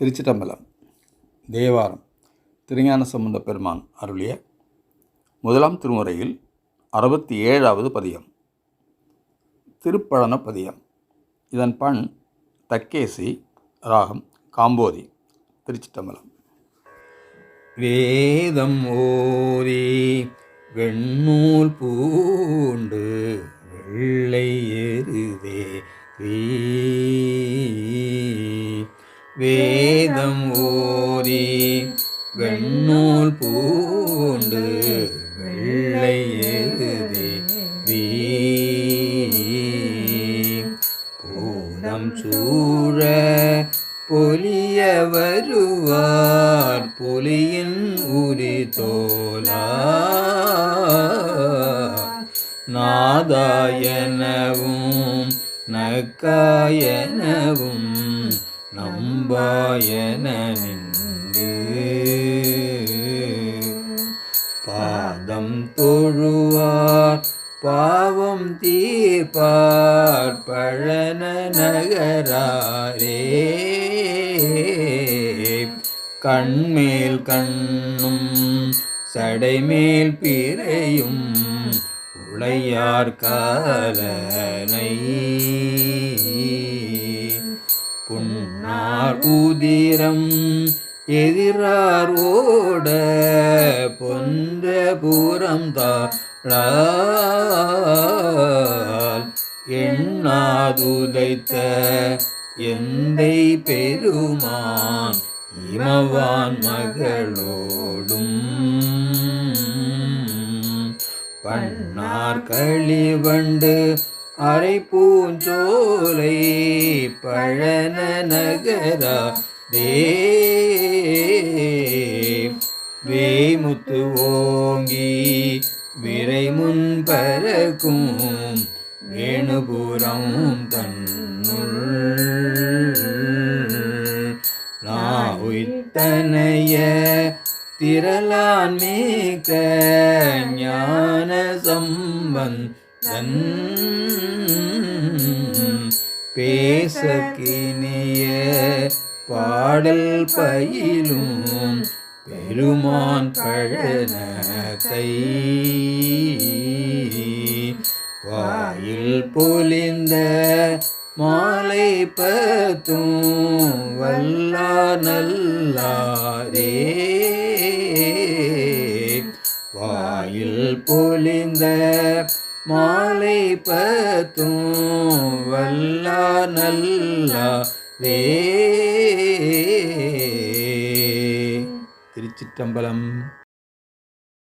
திருச்சிட்டம்பலம் தேவாரம் திருஞான சம்பந்த பெருமான் அருளிய முதலாம் திருமுறையில் அறுபத்தி ஏழாவது பதியம் திருப்பழன பதியம் இதன் பண் தக்கேசி ராகம் காம்போதி திருச்சிட்டம்பலம் வேதம் ஓரி வெண்ணூல் பூண்டு வெள்ளை வேதம் ஓதி வெண்ணூல் பூண்டு வெள்ளை எருதே பூதம் சூழ பொலிய வருவார் பொலியின் உரி தோலா நாதாயனவும் நக்காயனவும் நம்பாயனின்று பாதம் தொழுவார் பாவம் தீர்ப்பார் பழன நகராரே. கண்மேல் கண்ணும் சடைமேல் பிறையும் உளையார் காலனை. உதிரம் எதிரார் ஓட பொன்ற பூரம் தாழால் எண்ணாதுதைத்த எந்தை பெருமான் இமவான் மகளோடும். பண்ணார் களிவண்டு அரை பூஞ்சோலை பழன நகரா வேமுத்து ஓங்கி விரை முன் பறக்கும் வேணுபுரம் தன்னுள். நாவுத்தனைய திரளான் மேக்க ஞான சம்பந்தன் பேசக்கினிய பாடல் பயிலும் பெருமான் பழனத்தை வாயில் பொலிந்த மாலை பத்தும் வல்லா நல்லாரே வாயில் பொலிந்த மாலை பத்தும் வல்லா நல்லா வே திருச்சிற்றம்பலம்.